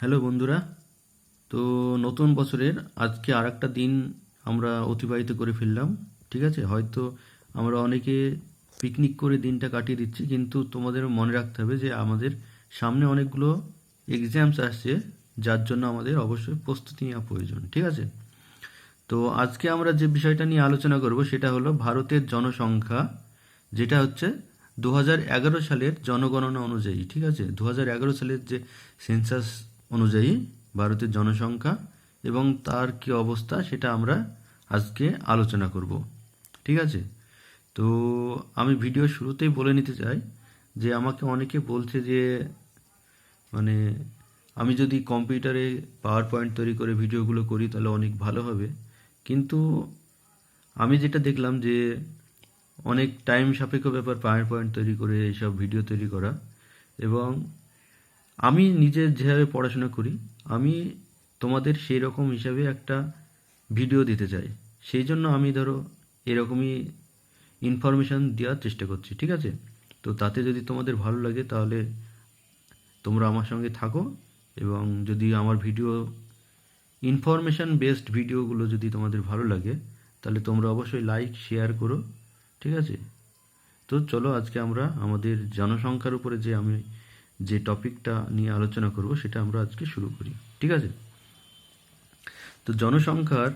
Hello বন্ধুরা। তো নতুন বছরের আজকে আর একটা দিন আমরা অতিবাহিত করে ফেললাম, ঠিক আছে? হয়তো আমরা অনেকে পিকনিক করে দিনটা কাটিয়ে দিচ্ছি, কিন্তু তোমাদের মনে রাখতে হবে যে আমাদের সামনে অনেকগুলো এক্সামস আসছে, যার জন্য আমাদের অবশ্যই প্রস্তুতি নেওয়া প্রয়োজন, ঠিক আছে? তো আজকে আমরা যে বিষয়টা নিয়ে আলোচনা করব সেটা হলো ভারতের জনসংখ্যা, যেটা হচ্ছে দু সালের জনগণনা অনুযায়ী, ঠিক আছে? দু সালের যে সেন্সাস অনুযায়ী ভারতের জনসংখ্যা এবং তার কি অবস্থা সেটা আমরা আজকে আলোচনা করব। ঠিক আছে? তো আমি ভিডিও শুরুতেই বলে নিতে চাই যে আমাকে অনেকে বলছে যে মানে আমি যদি কম্পিউটারে পাওয়ার পয়েন্ট তৈরি করে ভিডিওগুলো করি তাহলে অনেক ভালো হবে। কিন্তু আমি যেটা দেখলাম যে অনেক টাইম সাপেক্ষ ব্যাপার পাওয়ার পয়েন্ট তৈরি করে এইসব ভিডিও তৈরি করা এবং আমি নিজে যেভাবে পড়াশোনা করি, আমি তোমাদের সেই রকম হিসাবে একটা ভিডিও দিতে চাই। সেই জন্য আমি ধরো এরকমই ইনফরমেশান দেওয়ার চেষ্টা করছি, ঠিক আছে? তো তাতে যদি তোমাদের ভালো লাগে তাহলে তোমরা আমার সঙ্গে থাকো এবং যদি আমার ভিডিও ইনফরমেশান বেসড ভিডিওগুলো যদি তোমাদের ভালো লাগে, তাহলে তোমরা অবশ্যই লাইক শেয়ার করো, ঠিক আছে? তো চলো আজকে আমরা আমাদের জনসংখ্যার উপরে যে আমি যে টপিকটা নিয়ে আলোচনা করব, সেটা আমরা আজকে শুরু করি। ঠিক আছে? তো জনসংখ্যার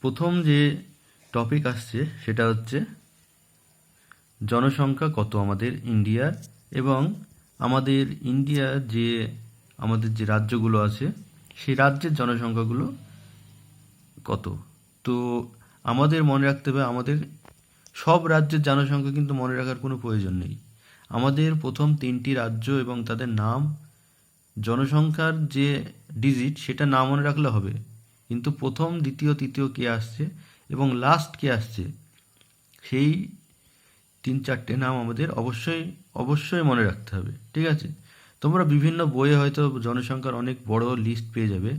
প্রথম যে টপিক আসছে, সেটা হচ্ছে জনসংখ্যা কত আমাদের ইন্ডিয়ার এবং আমাদের ইন্ডিয়ার যে, আমাদের যে রাজ্যগুলো আছে, সেই রাজ্যের জনসংখ্যাগুলো কত? তো আমাদের মনে রাখতে হবে, আমাদের সব রাজ্যের জনসংখ্যা কিন্তু মনে রাখার কোনো প্রয়োজন নেই। আমাদের প্রথম তিনটি রাজ্য এবং তাদের নাম, জনসংখ্যার যে ডিজিট সেটা না মনে রাখলে হবে। কিন্তু প্রথম, দ্বিতীয়, তৃতীয় কে আসছে এবং লাস্ট কে আসছে, সেই তিন চারটে নাম আমাদের অবশ্যই অবশ্যই মনে রাখতে হবে। ঠিক আছে? তোমরা বিভিন্ন বইয়ে হয়তো জনসংখ্যার অনেক বড় লিস্ট পেয়ে যাবে।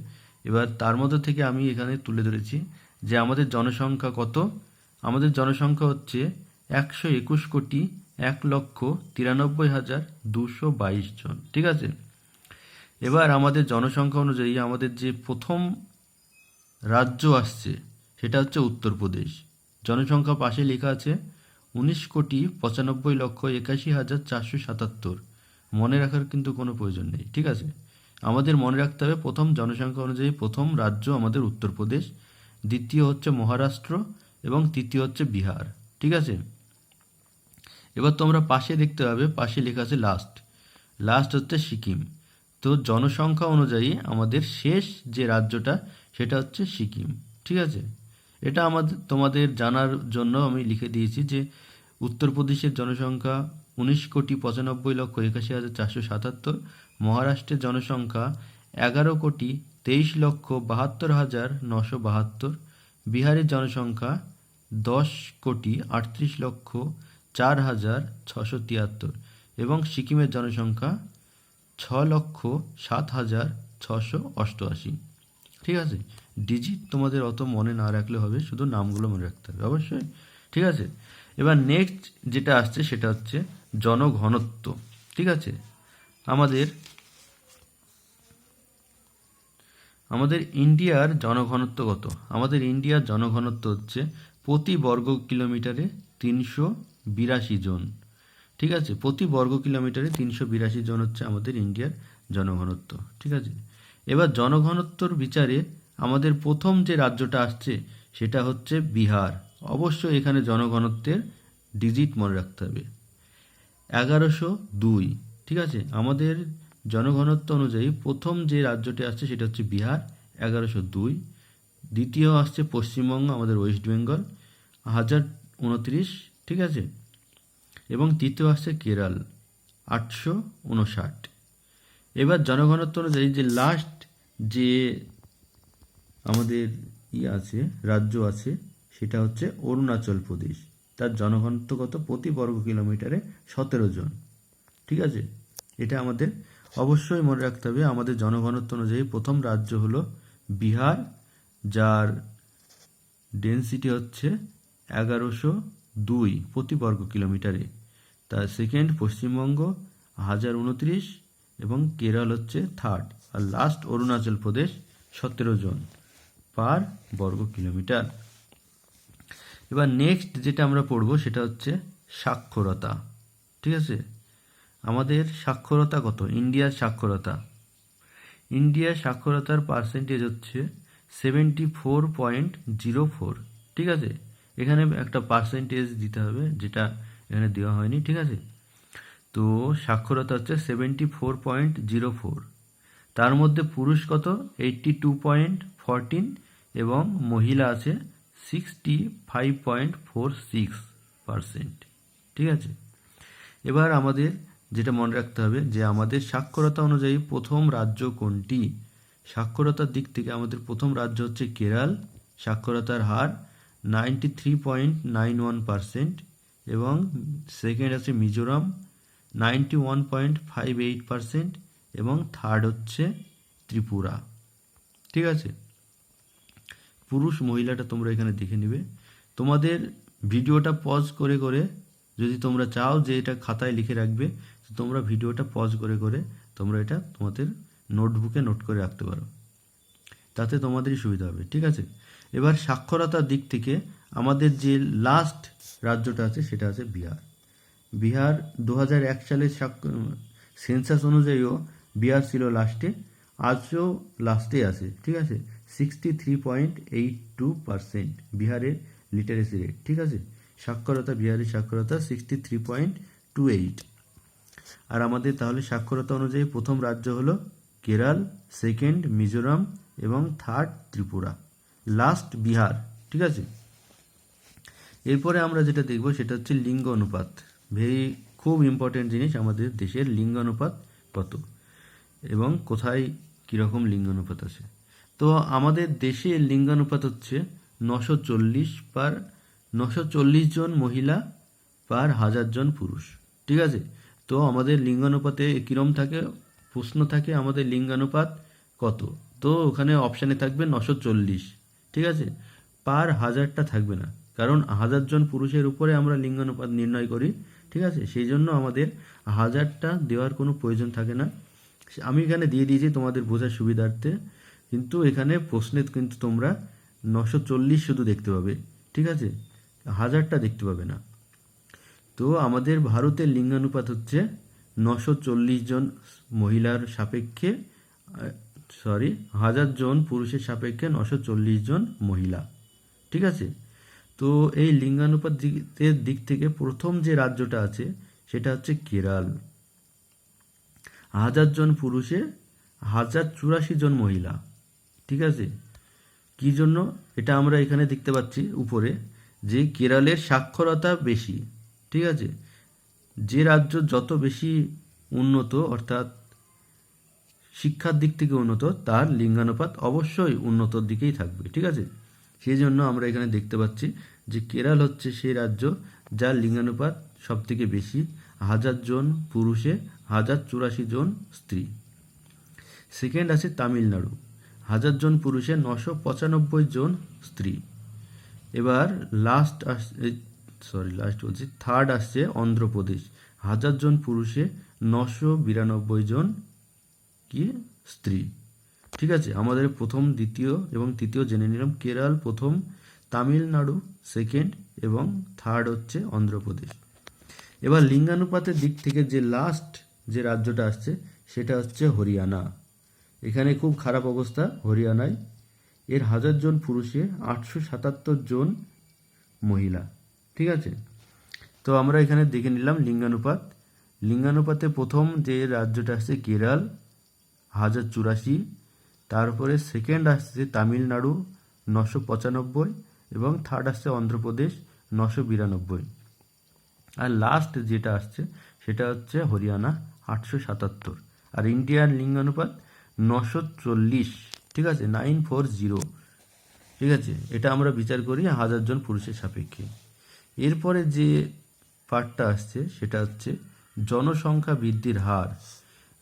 এবার তার মধ্যে থেকে আমি এখানে তুলে ধরেছি যে আমাদের জনসংখ্যা কত? আমাদের জনসংখ্যা হচ্ছে একশো একুশ কোটি এক লক্ষ তিরানব্বই হাজার দুশো বাইশ জন, ঠিক আছে? এবার আমাদের জনসংখ্যা অনুযায়ী আমাদের যে প্রথম রাজ্য আসছে, সেটা হচ্ছে উত্তরপ্রদেশ জনসংখ্যা পাশে লেখা আছে, উনিশ কোটি পঁচানব্বই লক্ষ একাশি হাজার চারশো সাতাত্তর। মনে রাখার কিন্তু কোনো প্রয়োজন নেই, ঠিক আছে? আমাদের মনে রাখতে হবে, প্রথম জনসংখ্যা অনুযায়ী প্রথম রাজ্য আমাদের উত্তরপ্রদেশ দ্বিতীয় হচ্ছে মহারাষ্ট্র এবং তৃতীয় হচ্ছে বিহার, ঠিক আছে? এবার তোমরা পাশে দেখতে পাবে, পাশে লেখা আছে লাস্ট লাস্ট হচ্ছে সিকিম। তো জনসংখ্যা অনুযায়ী আমাদের শেষ যে রাজ্যটা, সেটা হচ্ছে সিকিম। ঠিক আছে? এটা আমাদের, তোমাদের জানার জন্য আমি লিখে দিয়েছি যে উত্তরপ্রদেশের জনসংখ্যা উনিশ কোটি পঁচানব্বই লক্ষ একাশি হাজার চারশো সাতাত্তর, মহারাষ্ট্রের জনসংখ্যা এগারো কোটি তেইশ লক্ষ বাহাত্তর হাজার নশো বাহাত্তর, বিহারের জনসংখ্যা দশ কোটি আটত্রিশ লক্ষ চার হাজার ছশো তিয়াত্তর এবং সিকিমের জনসংখ্যা ছ লক্ষ সাত হাজার ছশো অষ্টআশি। ঠিক আছে? ডিজিট তোমাদের অত মনে না রাখলে হবে, শুধু নামগুলো মনে রাখতে হবে, অবশ্যই। ঠিক আছে? এবার নেক্সট যেটা আসছে সেটা হচ্ছে জনঘনত্ব। ঠিক আছে? আমাদের আমাদের ইন্ডিয়ার জনঘনত্ব কত? আমাদের ইন্ডিয়ার জনঘনত্ব হচ্ছে প্রতি বর্গ কিলোমিটারে তিনশো বিরাশি জন। ঠিক আছে? প্রতি বর্গ কিলোমিটারে তিনশো বিরাশি জন হচ্ছে আমাদের ইন্ডিয়ার জনঘনত্ব। ঠিক আছে? এবার জনঘনত্বর বিচারে আমাদের প্রথম যে রাজ্যটা আসছে, সেটা হচ্ছে বিহার। অবশ্যই এখানে জনঘনত্বের ডিজিট মনে রাখতে হবে। এগারোশো দুই। ঠিক আছে? আমাদের জনঘনত্ব অনুযায়ী প্রথম যে রাজ্যটি আসছে, সেটা হচ্ছে বিহার, এগারোশো দুই। দ্বিতীয় আসছে পশ্চিমবঙ্গ, আমাদের ওয়েস্ট বেঙ্গল। হাজার উনত্রিশ ঠিক আছে? এবং তৃতীয় আসছে কেরল, আটশো উনষাট। এবার জনঘনত্ব অনুযায়ী যে লাস্ট যে আমাদের ই আছে, রাজ্য আছে, সেটা হচ্ছে অরুণাচল প্রদেশ। তার জনঘনত্ব কত প্রতি বর্গ কিলোমিটারে সতেরো জন। ঠিক আছে? এটা আমাদের অবশ্যই মনে রাখতে হবে। আমাদের জনঘনত্ব অনুযায়ী প্রথম রাজ্য হলো বিহার, যার ডেন্সিটি হচ্ছে এগারোশো দুই প্রতি বর্গ কিলোমিটারে। তার সেকেন্ড পশ্চিমবঙ্গ হাজার উনত্রিশ এবং কেরল হচ্ছে থার্ড আর লাস্ট অরুণাচল প্রদেশ সতেরো জন পার বর্গ কিলোমিটার। এবার নেক্সট যেটা আমরা পড়ব সেটা হচ্ছে সাক্ষরতা। ঠিক আছে? আমাদের সাক্ষরতা কত? ইন্ডিয়ার সাক্ষরতা। ইন্ডিয়ার সাক্ষরতার পার্সেন্টেজ হচ্ছে seventy four point zero four ঠিক আছে? এখানে একটা পার্সেন্টেজ দিতে হবে, যেটা এখানে দেওয়া হয়নি, ঠিক আছে? তো সাক্ষরতা হচ্ছে seventy four point zero four তার মধ্যে পুরুষ কত? এইট্টি টু পয়েন্ট ফরটিন এবং মহিলা আছে sixty five point four six percent ঠিক আছে? এবার আমাদের যেটা মনে রাখতে হবে, যে আমাদের সাক্ষরতা অনুযায়ী প্রথম রাজ্য কোনটি? সাক্ষরতার দিক থেকে আমাদের প্রথম রাজ্য হচ্ছে কেরাল, সাক্ষরতার হার ninety three point nine one percent এবং সেকেন্ড আছে Mizoram ninety one point five eight percent এবং থার্ড হচ্ছে ত্রিপুরা। ঠিক আছে? পুরুষ মহিলাটা তোমরা এখানে দেখে নেবে। তোমাদের ভিডিওটা পজ করে করে যদি তোমরা চাও যে এটা খাতায় লিখে রাখবে, তো তোমরা ভিডিওটা পজ করে করে তোমরা এটা তোমাদের নোটবুকে নোট করে রাখতে পারো। তাতে তোমাদেরই সুবিধা হবে, ঠিক আছে? এবার সাক্ষরতার দিক থেকে আমাদের যে লাস্ট রাজ্যটা আছে সেটা আছে বিহার। বিহার দু এক সালের সেন্সাস অনুযায়ীও বিহার ছিল লাস্টে আজও লাস্টে আছে, ঠিক আছে? Sixty three point eight two percent বিহারের লিটারেসি রেট ঠিক আছে? সাক্ষরতা, বিহারের সাক্ষরতা sixty three point two eight আর আমাদের তাহলে সাক্ষরতা অনুযায়ী প্রথম রাজ্য হলো কেরাল সেকেন্ড মিজোরাম এবং থার্ড ত্রিপুরা। লাস্ট বিহার, ঠিক আছে? এরপরে আমরা যেটা দেখব সেটা হচ্ছে লিঙ্গ অনুপাত। ভেরি খুব ইম্পর্টেন্ট জিনিস আমাদের দেশের লিঙ্গ অনুপাত কত? এবং কোথায় কীরকম লিঙ্গ অনুপাত আছে? তো আমাদের দেশে লিঙ্গানুপাত হচ্ছে নশো চল্লিশ পার নশো চল্লিশ জন মহিলা পার হাজার জন পুরুষ। ঠিক আছে? তো আমাদের লিঙ্গানুপাতে কিরম থাকে? প্রশ্ন থাকে আমাদের লিঙ্গানুপাত কত? তো ওখানে অপশানে থাকবে নশো চল্লিশ, ঠিক আছে? পার হাজারটা থাকবে না, কারণ হাজার জন পুরুষের উপরে আমরা লিঙ্গানুপাত নির্ণয় করি, ঠিক আছে? সেই জন্য আমাদের হাজারটা দেওয়ার কোনো প্রয়োজন থাকে না। আমি এখানে দিয়ে দিয়েছি তোমাদের বোঝার সুবিধার্থে, কিন্তু এখানে প্রশ্নে কিন্তু তোমরা নশো চল্লিশ শুধু দেখতে পাবে, ঠিক আছে? হাজারটা দেখতে পাবে না। তো আমাদের ভারতের লিঙ্গানুপাত হচ্ছে নশো চল্লিশ জন মহিলার সাপেক্ষে সরি, হাজার জন পুরুষের সাপেক্ষে নশো চল্লিশ জন মহিলা। ঠিক আছে? তো এই লিঙ্গানুপাত দিকের দিক থেকে প্রথম যে রাজ্যটা আছে, সেটা হচ্ছে কেরাল। হাজার জন পুরুষে হাজার চুরাশি জন মহিলা। ঠিক আছে? কি জন্য? এটা আমরা এখানে দেখতে পাচ্ছি উপরে, যে কেরালের সাক্ষরতা বেশি। ঠিক আছে? যে রাজ্য যত বেশি উন্নত, অর্থাৎ শিক্ষার দিক থেকে উন্নত, তার লিঙ্গানুপাত অবশ্যই উন্নতর দিকেই থাকবে, ঠিক আছে? সেই জন্য আমরা এখানে দেখতে পাচ্ছি যে কেরাল হচ্ছে সেই রাজ্য যার লিঙ্গানুপাত সব থেকে বেশি, হাজার জন পুরুষে, হাজার চুরাশি জন স্ত্রী। সেকেন্ড আছে তামিলনাড়ু, হাজার জন পুরুষে, নশো পঁচানব্বই জন স্ত্রী। এবার লাস্ট আসছে সরি লাস্ট বলছি থার্ড আসছে অন্ধ্রপ্রদেশ, হাজার জন পুরুষে, নশো বিরানব্বই জন কি? স্ত্রী। ঠিক আছে, আমাদের প্রথম, দ্বিতীয় এবং তৃতীয় জেনে নিলাম, কেরল প্রথম, তামিলনাড়ু সেকেন্ড এবং থার্ড হচ্ছে অন্ধ্রপ্রদেশ। এবার লিঙ্গানুপাতের দিক থেকে যে লাস্ট যে রাজ্যটা আসছে, সেটা হচ্ছে হরিয়ানা। এখানে খুব খারাপ অবস্থা, হরিয়ানায়। এর হাজার জন পুরুষে, আটশো সাতাত্তর জন মহিলা। ঠিক আছে? তো আমরা এখানে দেখে নিলাম লিঙ্গানুপাত। লিঙ্গানুপাতে প্রথম যে রাজ্যটা আসছে, কেরল হাজার চুরাশি তারপরে সেকেন্ড আসছে তামিলনাড়ু নশো পঁচানব্বই এবং থার্ড আসছে অন্ধ্রপ্রদেশ নশো বিরানব্বই। আর লাস্ট যেটা আসছে, সেটা হচ্ছে হরিয়ানা আটশো সাতাত্তর। আর ইন্ডিয়ার লিঙ্গানুপাত নশো চল্লিশ, ঠিক আছে, নাইন ফোর জিরো। ঠিক আছে, এটা আমরা বিচার করি হাজার জন পুরুষের সাপেক্ষে। এরপরে যে পার্টটা আসছে, সেটা হচ্ছে জনসংখ্যা বৃদ্ধির হার।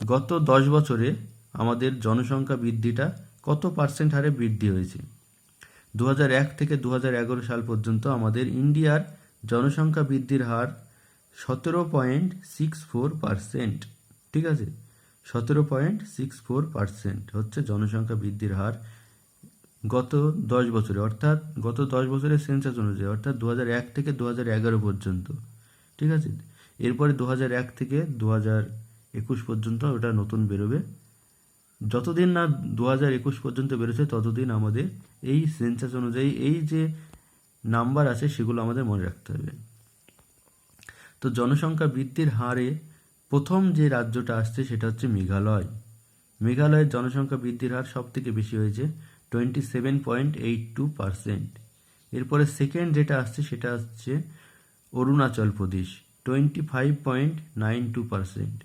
গত দশ বছরে আমাদের জনসংখ্যা বৃদ্ধিটা কত পার্সেন্ট হারে বৃদ্ধি হয়েছে? দু থেকে দু হাজার এগারো সাল পর্যন্ত আমাদের ইন্ডিয়ার জনসংখ্যা বৃদ্ধির হার সতেরো পয়েন্ট সিক্স ফোর পার্সেন্ট। ঠিক আছে? সতেরো পয়েন্ট সিক্স ফোর পার্সেন্ট হচ্ছে জনসংখ্যা বৃদ্ধির হার গত দশ বছরে। অর্থাৎ গত দশ বছরের সেন্সাস অনুযায়ী, অর্থাৎ দু এক থেকে দু এগারো পর্যন্ত। ঠিক আছে? এরপরে দু এক থেকে দু একুশ পর্যন্ত ওটা নতুন বেরোবে। যতদিন না দু হাজার একুশ পর্যন্ত বেরোচ্ছে, ততদিন আমাদের এই সেন্সাস অনুযায়ী এই যে নাম্বার আছে, সেগুলো আমাদের মনে রাখতে হবে। তো জনসংখ্যা বৃদ্ধির হারে প্রথম যে রাজ্যটা আসছে, সেটা হচ্ছে মেঘালয়। মেঘালয়ের জনসংখ্যা বৃদ্ধির হার সব থেকে বেশি হয়েছে twenty seven point eight two percent এরপরে সেকেন্ড যেটা আসছে, সেটা হচ্ছে Arunachal Pradesh twenty five point nine two percent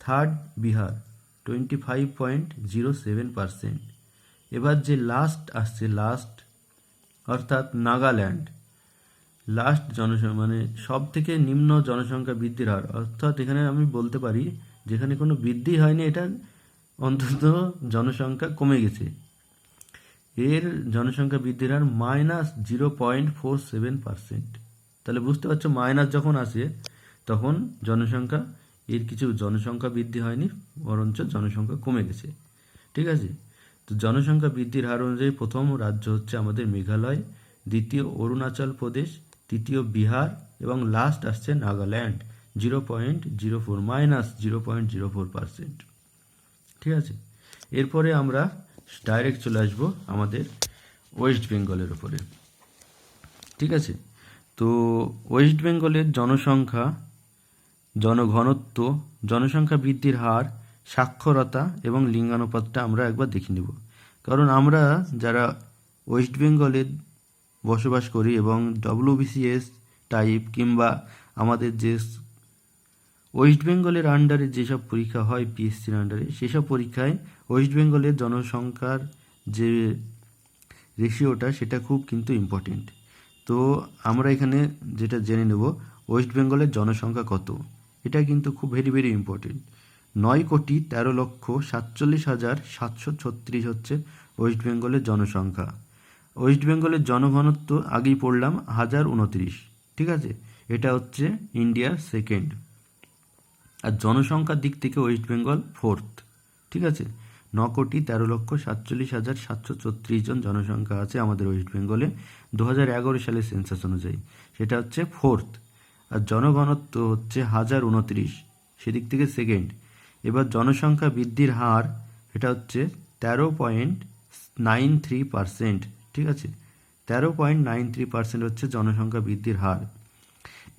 third Bihar. Twenty five point zero seven percent. এবার যে লাস্ট আসছে লাস্ট অর্থাৎ নাগাল্যান্ড লাস্ট জনসংখ্যা মানে সব থেকে নিম্ন জনসংখ্যা বৃদ্ধির হার, অর্থাৎ এখানে আমি বলতে পারি, যেখানে কোনো বৃদ্ধি হয়নি, এটা অন্তত জনসংখ্যা কমে গেছে। এর জনসংখ্যা বৃদ্ধির হার minus zero point four seven percent তাহলে বুঝতে পারছ মাইনাস যখন আসে, তখন জনসংখ্যা এর কিছু জনসংখ্যা বৃদ্ধি হয়নি, বরঞ্চ জনসংখ্যা কমে গেছে। ঠিক আছে? তো জনসংখ্যা বৃদ্ধির হার অনুযায়ী প্রথম রাজ্য হচ্ছে আমাদের মেঘালয়, দ্বিতীয় অরুণাচল প্রদেশ, তৃতীয় বিহার এবং লাস্ট আসছে Nagaland zero point zero four minus zero point zero four percent ঠিক আছে? এরপরে আমরা ডাইরেক্ট চলে আসব আমাদের ওয়েস্ট বেঙ্গলের উপরে। ঠিক আছে? তো ওয়েস্ট বেঙ্গলের জনসংখ্যা জনঘনত্ব, জনসংখ্যা বৃদ্ধির হার, সাক্ষরতা এবং লিঙ্গানুপাতটা আমরা একবার দেখে নেব। কারণ আমরা যারা ওয়েস্ট বেঙ্গলে বসবাস করি এবং ডব্লিউবিসিএস টাইপ কিংবা আমাদের যে ওয়েস্ট বেঙ্গলের আন্ডারে যেসব পরীক্ষা হয় পিএসসির আন্ডারে সেসব পরীক্ষায় ওয়েস্ট বেঙ্গলের জনসংখ্যার যে রেশিওটা সেটা খুব কিন্তু ইম্পর্টেন্ট তো আমরা এখানে যেটা জেনে নেব, ওয়েস্ট বেঙ্গলের জনসংখ্যা কত? এটা কিন্তু খুব ভেরি ভেরি ইম্পর্টেন্ট নয় কোটি তেরো লক্ষ সাতচল্লিশ হাজার সাতশো ছত্রিশ হচ্ছে ওয়েস্ট বেঙ্গলের জনসংখ্যা। ওয়েস্ট বেঙ্গলের জনঘনত্ব আগেই পড়লাম হাজার উনত্রিশ, ঠিক আছে? এটা হচ্ছে ইন্ডিয়ার সেকেন্ড আর জনসংখ্যার দিক থেকে ওয়েস্ট বেঙ্গল ফোর্থ ঠিক আছে? ন কোটি তেরো লক্ষ সাতচল্লিশ হাজার সাতশো ছত্রিশ জন জনসংখ্যা আছে আমাদের ওয়েস্ট বেঙ্গলে দু হাজার এগারো সালের সেন্সাস অনুযায়ী। সেটা হচ্ছে ফোর্থ আর জনঘনত্ব হচ্ছে হাজার উনত্রিশ, সেদিক থেকে সেকেন্ড এবার জনসংখ্যা বৃদ্ধির হার, এটা হচ্ছে তেরো পয়েন্ট নাইন থ্রি পারসেন্ট ঠিক আছে? তেরো পয়েন্ট নাইন থ্রি পার্সেন্ট হচ্ছে জনসংখ্যা বৃদ্ধির হার।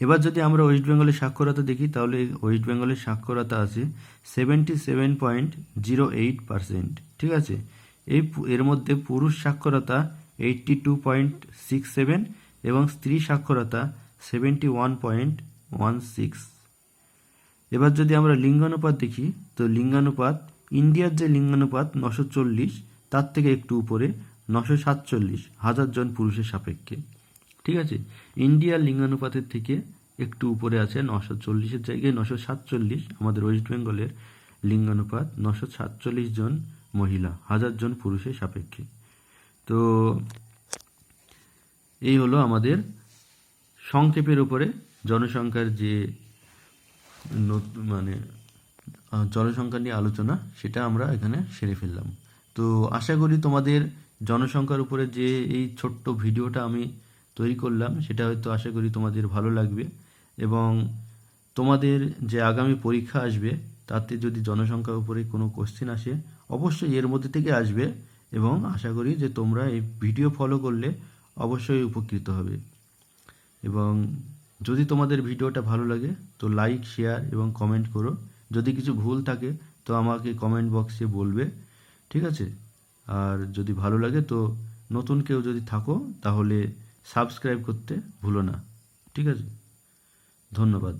এবার যদি আমরা ওয়েস্ট বেঙ্গলের সাক্ষরতা দেখি, তাহলে ওয়েস্ট বেঙ্গলের সাক্ষরতা আছে seventy seven point zero eight percent ঠিক আছে? এই এর মধ্যে পুরুষ সাক্ষরতা eighty two point six seven এবং স্ত্রী সাক্ষরতা seventy one point one six এবার যদি আমরা লিঙ্গানুপাত দেখি, তো লিঙ্গানুপাত, ইন্ডিয়ার যে লিঙ্গানুপাত নশো চল্লিশ, তার থেকে একটু উপরে, নশো সাতচল্লিশ, হাজার জন পুরুষের সাপেক্ষে। ঠিক আছে? ইন্ডিয়ার লিঙ্গানুপাতের থেকে একটু উপরে আছে নশো চল্লিশের জায়গায়, নশো সাতচল্লিশ, আমাদের ওয়েস্ট বেঙ্গলের লিঙ্গানুপাত, নশো সাতচল্লিশ জন মহিলা, হাজার জন পুরুষের সাপেক্ষে। তো এই হলো আমাদের সংক্ষেপের উপরে জনসংখ্যার যে মানে জনসংখ্যা নিয়ে আলোচনা, সেটা আমরা এখানে সেরে ফেললাম। তো আশা করি তোমাদের জনসংখ্যার উপরে যে এই ছোট্ট ভিডিওটা আমি তৈরি করলাম, সেটা হয়তো আশা করি তোমাদের ভালো লাগবে। এবং তোমাদের যে আগামী পরীক্ষা আসবে, তাতে যদি জনসংখ্যার উপরে কোনো কোশ্চেন আসে, অবশ্যই এর মধ্যে থেকে আসবে। এবং আশা করি যে তোমরা এই ভিডিও ফলো করলে অবশ্যই উপকৃত হবে। এবং যদি তোমাদের ভিডিওটা ভালো লাগে, তো লাইক শেয়ার এবং কমেন্ট করো। যদি কিছু ভুল থাকে, তো আমাকে কমেন্ট বক্সে বলবে, ঠিক আছে? আর যদি ভালো লাগে, তো নতুন কেউ যদি থাকো, তাহলে সাবস্ক্রাইব করতে ভুলো না, ঠিক আছে? ধন্যবাদ।